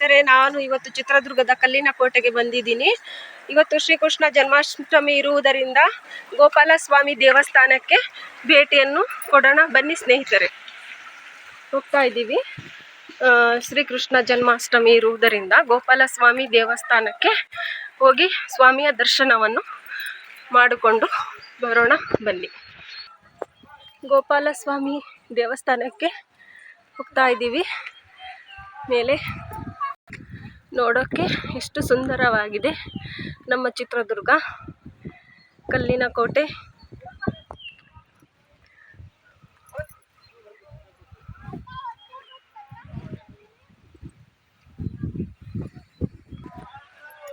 ಸ್ನೇಹಿತರೆ ನಾನು ಇವತ್ತು ಚಿತ್ರದುರ್ಗದ ಕಲ್ಲಿನ ಕೋಟೆಗೆ ಬಂದಿದ್ದೀನಿ. ಇವತ್ತು ಶ್ರೀಕೃಷ್ಣ ಜನ್ಮಾಷ್ಟಮಿ ಇರುವುದರಿಂದ ಗೋಪಾಲ ಸ್ವಾಮಿ ದೇವಸ್ಥಾನಕ್ಕೆ ಭೇಟಿಯನ್ನು ಕೊಡೋಣ. ಬನ್ನಿ ಸ್ನೇಹಿತರೆ. ಹೋಗ್ತಾ ಇದ್ದೀವಿ. ಶ್ರೀಕೃಷ್ಣ ಜನ್ಮಾಷ್ಟಮಿ ಇರುವುದರಿಂದ ಗೋಪಾಲ ಸ್ವಾಮಿ ದೇವಸ್ಥಾನಕ್ಕೆ ಹೋಗಿ ಸ್ವಾಮಿಯ ದರ್ಶನವನ್ನು ಮಾಡಿಕೊಂಡು ಬರೋಣ. ಬನ್ನಿ. ಗೋಪಾಲ ಸ್ವಾಮಿ ದೇವಸ್ಥಾನಕ್ಕೆ ಹೋಗ್ತಾ ಇದ್ದೀವಿ. ಮೇಲೆ ನೋಡೋಕ್ಕೆ ಎಷ್ಟು ಸುಂದರವಾಗಿದೆ ನಮ್ಮ ಚಿತ್ರದುರ್ಗ. ಕಲ್ಲಿನ ಕೋಟೆ.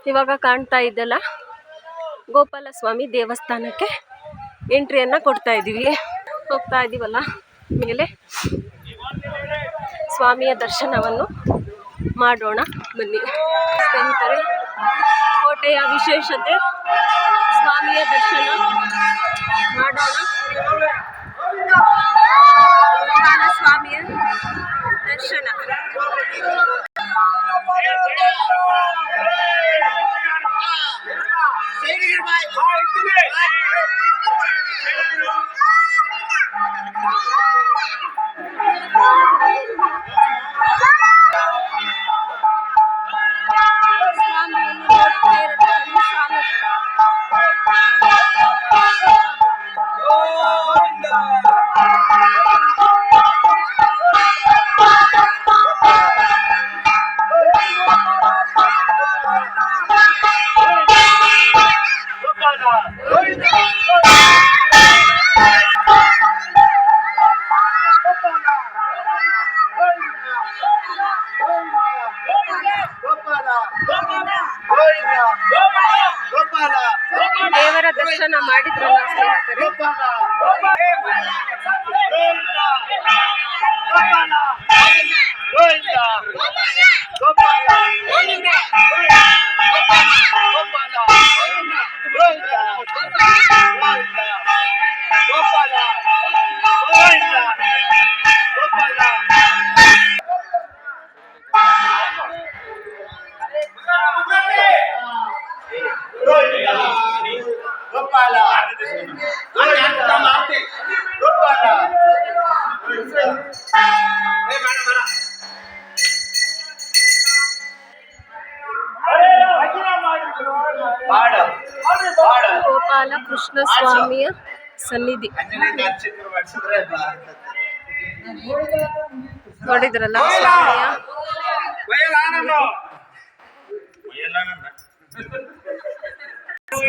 ಇವಾಗ ಕಾಣ್ತಾ ಇದ್ದಲ್ಲ ಗೋಪಾಲ ಸ್ವಾಮಿ ದೇವಸ್ಥಾನಕ್ಕೆ ಎಂಟ್ರಿಯನ್ನು ಕೊಡ್ತಾ ಇದ್ದೀವಿ ಹೋಗ್ತಾ ಇದ್ದೀವಲ್ಲ ಮೇಲೆ. ಸ್ವಾಮಿಯ ದರ್ಶನವನ್ನು ಮಾಡೋಣ. ಬನ್ನಿ. ಸ್ನೇಹಿತರೆ ಕೋಟೆಯ ವಿಶೇಷತೆ ಸ್ವಾಮಿಯ ದರ್ಶನ ಮಾಡೋಣ. ಗೋಪಾಲ ಸ್ವಾಮಿಯ ದರ್ಶನ. ದೇವರ ದರ್ಶನ ಮಾಡಿದ್ರಲ್ಲ ಸ್ನೇಹಿತರೆ ಗೋಪಾಲ. ಕೃಷ್ಣ ಸ್ವಾಮಿಯ ಸನ್ನಿಧಿ. ನೋಡಿದ್ರಲ್ಲ ಸ್ವಾಮಿಯ.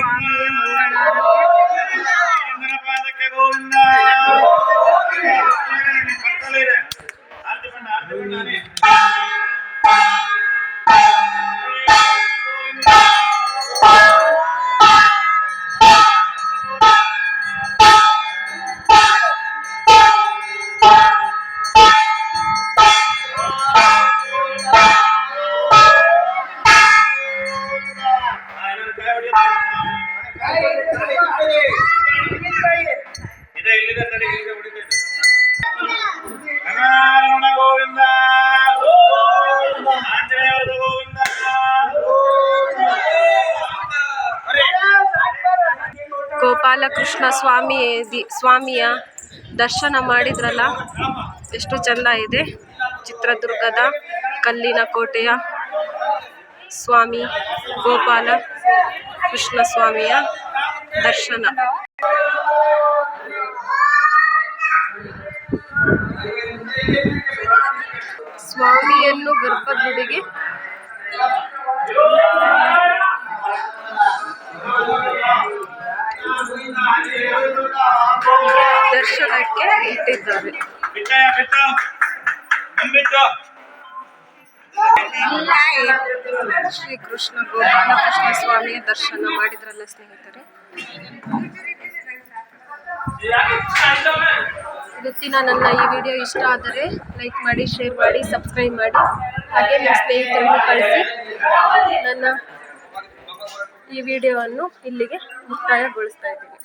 ಸ್ವಾಮಿಯ ಮಂಗಳಾರತಿ ಗೋಪಾಲ ಕೃಷ್ಣ ಸ್ವಾಮಿ ದಿ- ಸ್ವಾಮಿಯ ದರ್ಶನ ಮಾಡಿದ್ರಲ್ಲ? ಎಷ್ಟು ಚೆಂದ ಇದೆ. ಚಿತ್ರದುರ್ಗದ ಕಲ್ಲಿನ ಕೋಟೆಯ ಸ್ವಾಮಿ ಗೋಪಾಲ ಕೃಷ್ಣ ಸ್ವಾಮಿಯ ದರ್ಶನ. ಸ್ವಾಮಿಯನ್ನು ಗರ್ಭಗುಡಿಗೆ ದರ್ಶನಕ್ಕೆ ಇಟ್ಟಿದ್ದಾರೆ ಶ್ರೀ ಕೃಷ್ಣ ಗೋಪಾಲ ಕೃಷ್ಣ ಸ್ವಾಮಿಯ ದರ್ಶನ ಮಾಡಿದ್ರಲ್ಲ ಸ್ನೇಹಿತರೆ. ಇವತ್ತಿನ ನನ್ನ ಈ ವಿಡಿಯೋ ಇಷ್ಟ ಆದರೆ ಲೈಕ್ ಮಾಡಿ ಶೇರ್ ಮಾಡಿ ಸಬ್ಸ್ಕ್ರೈಬ್ ಮಾಡಿ. ಹಾಗೆ ನಿಮ್ಮ ಸ್ನೇಹಿತರನ್ನು ಕಳಿಸಿ. ನನ್ನ ಈ ವಿಡಿಯೋವನ್ನು ಇಲ್ಲಿಗೆ ಮುಕ್ತಾಯಗೊಳಿಸ್ತಾ ಇದ್ದೀನಿ.